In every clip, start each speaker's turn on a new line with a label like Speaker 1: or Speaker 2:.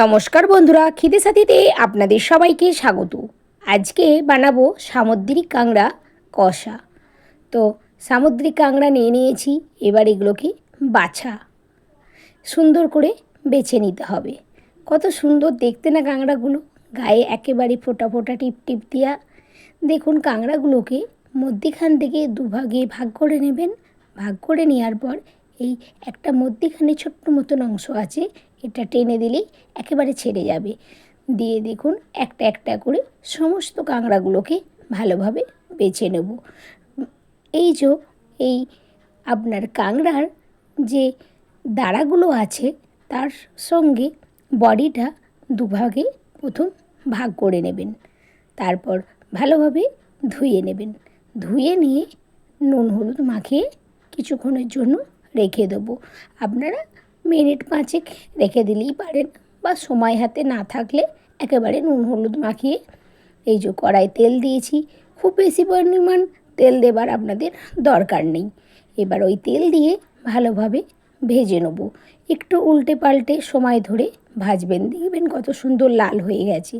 Speaker 1: নমস্কার বন্ধুরা, খিদে সাথীতে আপনাদের সবাইকে স্বাগত। আজকে বানাবো সামুদ্রিক কাঁকড়া কষা। তো সামুদ্রিক কাঁকড়া নিয়ে নিয়েছি, এবার এগুলোকে বাছা। সুন্দর করে বেছে নিতে হবে। কত সুন্দর দেখতে না কাঁকড়াগুলো, গায়ে একেবারে ফোটা ফোটা টিপ টিপ দিয়া। দেখুন, কাঁকড়াগুলোকে মধ্যিখান থেকে দুভাগে ভাগ করে নেবেন। ভাগ করে নেওয়ার পর এই একটা মধ্যিখানে ছোট্ট মতন অংশ আছে, এটা টেনে দিলেই একেবারে ছেড়ে যাবে। দিয়ে দেখুন, একটা একটা করে সমস্ত কাঁকড়াগুলোকে ভালোভাবে বেছে নেব। এই যে, এই আপনার কাঁকড়ার যে দাঁড়াগুলো আছে, তার সঙ্গে বডিটা দুভাগে প্রথম ভাগ করে নেবেন। তারপর ভালোভাবে ধুয়ে নেবেন। ধুয়ে নিয়ে নুন হলুদ মাখিয়ে কিছুক্ষণের জন্য রেখে দেবো। আপনারা মিনিট পাঁচেক রেখে দিলেই পারেন বা সময় হাতে না থাকলে একেবারে নুন হলুদ মাখিয়ে এই যে কড়াই তেল দিয়েছি, খুব বেশি পরিমাণ তেল দেবার আপনাদের দরকার নেই। এবার ওই তেল দিয়ে ভালোভাবে ভেজে নেব। একটু উল্টে পাল্টে সময় ধরে ভাজবেন, দেখবেন কত সুন্দর লাল হয়ে গেছে।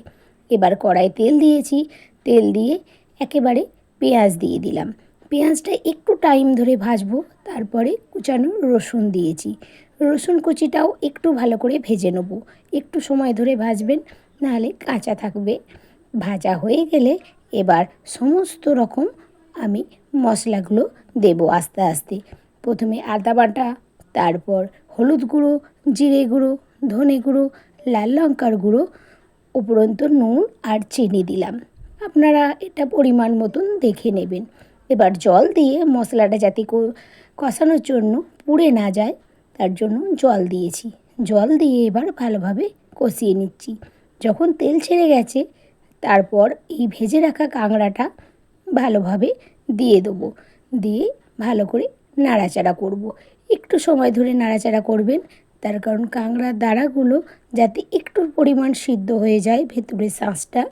Speaker 1: এবার কড়াই তেল দিয়েছি, তেল দিয়ে একেবারে পেঁয়াজ দিয়ে দিলাম। পেঁয়াজটা একটু টাইম ধরে ভাজবো তারপরে কুচানো রসুন দিয়েছি। রসুন কুচিটাও একটু ভালো করে ভেজে নেব। একটু সময় ধরে ভাজবেন, নাহলে কাঁচা থাকবে। ভাজা হয়ে গেলে এবার সমস্ত রকম আমি মশলাগুলো দেব আস্তে আস্তে। প্রথমে আদা বাটা, তারপর হলুদ গুঁড়ো, জিরে গুঁড়ো, ধনে গুঁড়ো, লাল লঙ্কার গুঁড়ো, উপরন্ত নুন আর চিনি দিলাম। আপনারা এটা পরিমাণ মতন দেখে নেবেন। এবার জল দিয়ে মশলাটা যাতে কষানোর জন্য পুড়ে না যায়, তার জন্য জল দিয়েছি। জল দিয়ে এবার ভালোভাবে কষিয়ে নিচ্ছি। যখন তেল ছেড়ে গেছে, তারপর এই ভেজে রাখা কাঁকড়াটা ভালোভাবে দিয়ে দেবো। দিয়ে ভালো করে নাড়াচাড়া করব। একটু সময় ধরে নাড়াচাড়া করবেন, তার কারণ কাঁকড়ার দাঁড়াগুলো যাতে একটু পরিমাণ সিদ্ধ হয়ে যায় ভেতরের শাঁসটা।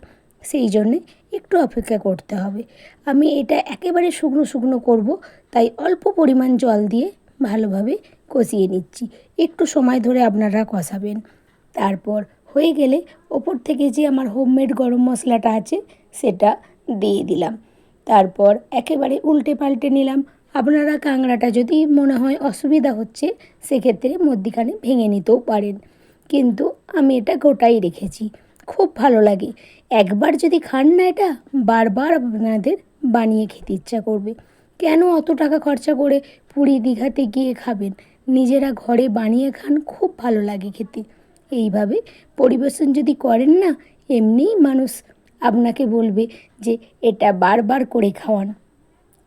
Speaker 1: সেই জন্যে একটু অপেক্ষা করতে হবে। আমি এটা একেবারে শুকনো শুকনো করব, তাই অল্প পরিমাণ জল দিয়ে ভালোভাবে কষিয়ে নিচ্ছি। একটু সময় ধরে আপনারা কষাবেন। তারপর হয়ে গেলে ওপর থেকে যে আমার হোমমেড গরম মশলাটা আছে, সেটা দিয়ে দিলাম। তারপর একেবারে উল্টে পাল্টে নিলাম। আপনারা কাঁকড়াটা যদি মনে হয় অসুবিধা হচ্ছে, সেক্ষেত্রে মধ্যিখানে ভেঙে নিতেও পারেন। কিন্তু আমি এটা গোটাই রেখেছি। খুব ভালো লাগে। একবার যদি খান না এটা, বারবার আপনাদের বানিয়ে খেতে ইচ্ছা করবে। কেন অত টাকা খরচা করে পুরী দীঘাতে গিয়ে খাবেন? নিজেরা ঘরে বানিয়ে খান, খুব ভালো লাগে খেতে। এইভাবে পরিবেশন যদি করেন না, এমনিই মানুষ আপনাকে বলবে যে, এটা বারবার করে খাওয়ান।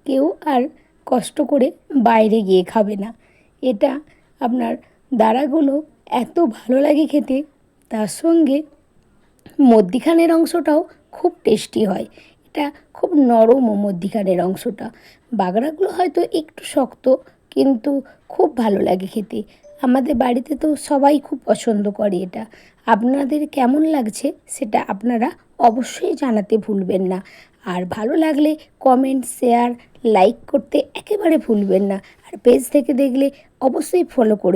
Speaker 1: কেউ আর কষ্ট করে বাইরে গিয়ে খাবে না। এটা আপনার দাঁড়াগুলো এত ভালো লাগে খেতে, তার সঙ্গে মধ্যিখানের অংশটাও খুব টেস্টি হয়। এটা খুব নরম ও মধ্যিখানের অংশটা। বাগড়াগুলো হয়তো একটু শক্ত, কিন্তু খুব ভালো লাগে খেতে। আমাদের বাড়িতে তো সবাই খুব পছন্দ করে এটা। আপনাদের কেমন লাগছে সেটা আপনারা অবশ্যই জানাতে ভুলবেন না। আর ভালো লাগলে কমেন্ট শেয়ার লাইক করতে একেবারে ভুলবেন না। আর পেজ থেকে দেখলে অবশ্যই ফলো করে